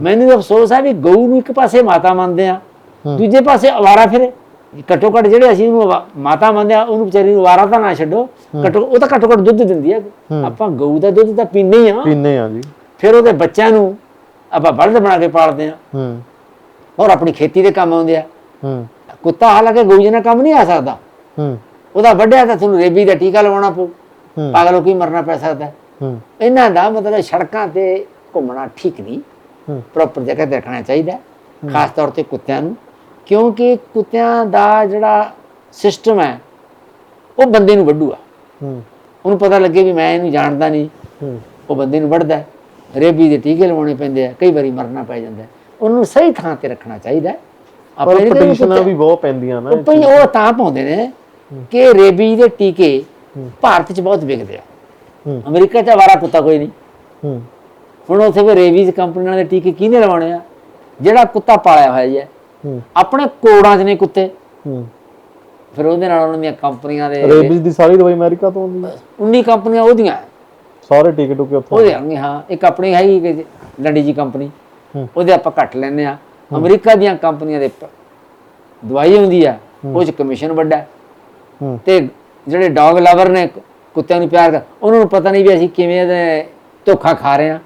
ਮੈਨੂੰ ਅਫਸੋਸ ਹੈ ਵੀ ਗਊ ਨੂੰ ਇੱਕ ਪਾਸੇ ਮਾਤਾ ਮੰਨਦੇ ਆ। ਦੂਜੇ ਪਾਸੇ ਅਵਾਰਾ ਫਿਰੇ ਘੱਟੋ ਘੱਟ ਜਿਹੜੇ ਅਸੀਂ ਉਹਨੂੰ ਮਾਤਾ ਮੰਨਦੇ ਆ ਉਹਨੂੰ ਵਿਚਾਰੀ ਨੂੰ ਅਵਾਰਾ ਤਾਂ ਨਾ ਛੱਡੋ ਘੱਟੋ ਉਹ ਤਾਂ ਘੱਟੋ ਘੱਟ ਦੁੱਧ ਦਿੰਦੀ ਆ। ਆਪਾਂ ਗਊ ਦਾ ਦੁੱਧ ਤਾਂ ਪੀਂਦੇ ਹੀ ਆ ਪੀਨੇ ਆ ਜੀ। ਫਿਰ ਉਹਦੇ ਬੱਚਿਆਂ ਨੂੰ ਆਪਾਂ ਬਲਦ ਬਣਾ ਕੇ ਪਾਲਦੇ ਆ ਹੂੰ। ਔਰ ਆਪਣੀ ਖੇਤੀ ਦੇ ਕੰਮ ਆਉਂਦੇ ਆ। ਹੂੰ। ਕੁੱਤਾ ਹਾਲਾਂਕਿ ਗਊ ਜਿਹਨਾਂ ਕੰਮ ਨਹੀਂ ਆ ਸਕਦਾ। ਹੂੰ। ਉਹਦਾ ਵੱਡਿਆ ਤਾਂ ਤੁਹਾਨੂੰ ਰੇਬੀ ਦਾ ਟੀਕਾ ਲਵਾਉਣਾ ਪਊ। ਪਾਗਲ ਕੇ ਮਰਨਾ ਪੈ ਸਕਦਾ। ਹੈ। ਇਹਨਾਂ ਦਾ ਮਤਲਬ ਸੜਕਾਂ ਤੇ ਘੁੰਮਣਾ ਠੀਕ ਨਹੀਂ। ਪ੍ਰੋਪਰ ਜਗ੍ਹਾ ਤੇ ਰੱਖਣਾ ਚਾਹੀਦਾ ਹੈ, ਖਾਸ ਤੌਰ ਤੇ ਕੁੱਤਿਆਂ ਨੂੰ ਕਿਉਂਕਿ ਕੁੱਤਿਆਂ ਦਾ ਜਿਹੜਾ ਸਿਸਟਮ ਹੈ ਉਹ ਬੰਦੇ ਨੂੰ ਵੱਢੂਗਾ। ਉਹਨੂੰ ਪਤਾ ਲੱਗੇ ਵੀ ਮੈਂ ਇਹਨੂੰ ਜਾਣਦਾ ਨਹੀਂ। ਉਹ ਬੰਦੇ ਨੂੰ ਵੱਢਦਾ। ਰੇਬੀ ਦੇ ਟੀਕੇ ਲਵਾਉਣੇ ਪੈਂਦੇ ਆ ਕਈ ਵਾਰੀ ਮਰਨਾ ਪੈ ਜਾਂਦਾ। ਉਹਨੂੰ ਸਹੀ ਥਾਂ ਤੇ ਰੱਖਣਾ ਚਾਹੀਦਾ ਹੈ। ਆਪਾਂ ਪਰ ਇਹ ਨੀ ਕਹਿੰਦੇ ਪਟੀਸ਼ਨਾਂ ਵੀ ਬਹੁਤ ਪੈਂਦੀਆਂ ਨਾ ਭਈ ਉਹ ਤਾਂ ਪਾਉਂਦੇ ਨੇ ਕਿ ਰੇਬੀ ਦੇ ਟੀਕੇ ਭਾਰਤ 'ਚ ਬਹੁਤ ਵਿਕਦੇ ਆ। ਅਮਰੀਕਾ 'ਚ ਆਵਾਰਾ ਕੁੱਤਾ ਕੋਈ ਨਹੀਂ। ਹੁਣ ਉੱਥੇ ਵੀ ਰੇਬੀਜ਼ ਕੰਪਨੀਆਂ ਦੇ ਟੀਕੇ ਕਿਹਨੇ ਲਵਾਉਣੇ ਆ? ਜਿਹੜਾ ਕੁੱਤਾ ਪਾਲਿਆ ਹੋਇਆ ਜੀ ਹੈ। ਆਪਣੇ ਕੋੜਾਂ 'ਚ ਨੇ ਕੁੱਤੇ। ਹੂੰ। ਫਿਰ ਉਹਦੇ ਨਾਲ ਉਹਨਾਂ ਦੀਆਂ ਕੰਪਨੀਆਂ ਦੇ ਰੇਬੀਜ਼ ਦੀ ਸਾਰੀ ਦਵਾਈ ਅਮਰੀਕਾ ਤੋਂ ਆਉਂਦੀ ਹੈ? 19 ਕੰਪਨੀਆਂ ਉਹਦੀਆਂ। ਸਾਰੇ ਟਿਕਟ ਟੁਕੇ ਉੱਥੋਂ ਉਹਦੇ ਆਉਣਗੇ ਹਾਂ। ਇੱਕ ਆਪਣੀ ਹੈਗੀ ਲੰਡੀ ਜੀ ਕੰਪਨੀ। ਉਹਦੇ ਆਪਾਂ ਘੱਟ ਲੈਨੇ ਆ ਅਮਰੀਕਾ ਦੀਆਂ ਕੰਪਨੀਆਂ ਦੇ ਦਵਾਈ ਹੁੰਦੀ ਆ। ਉਹ 'ਚ ਕਮਿਸ਼ਨ ਵੱਡਾ ਤੇ ਜਿਹੜੇ ਡੌਗ ਲਵਰ ਨੇ ਕੁੱਤਿਆਂ ਨੂੰ ਪਿਆਰ ਕਰ ਉਹਨਾਂ ਨੂੰ ਪਤਾ ਨਹੀਂ ਵੀ ਅਸੀਂ ਕਿਵੇਂ ਧੋਖਾ ਖਾ ਰਹੇ ਆ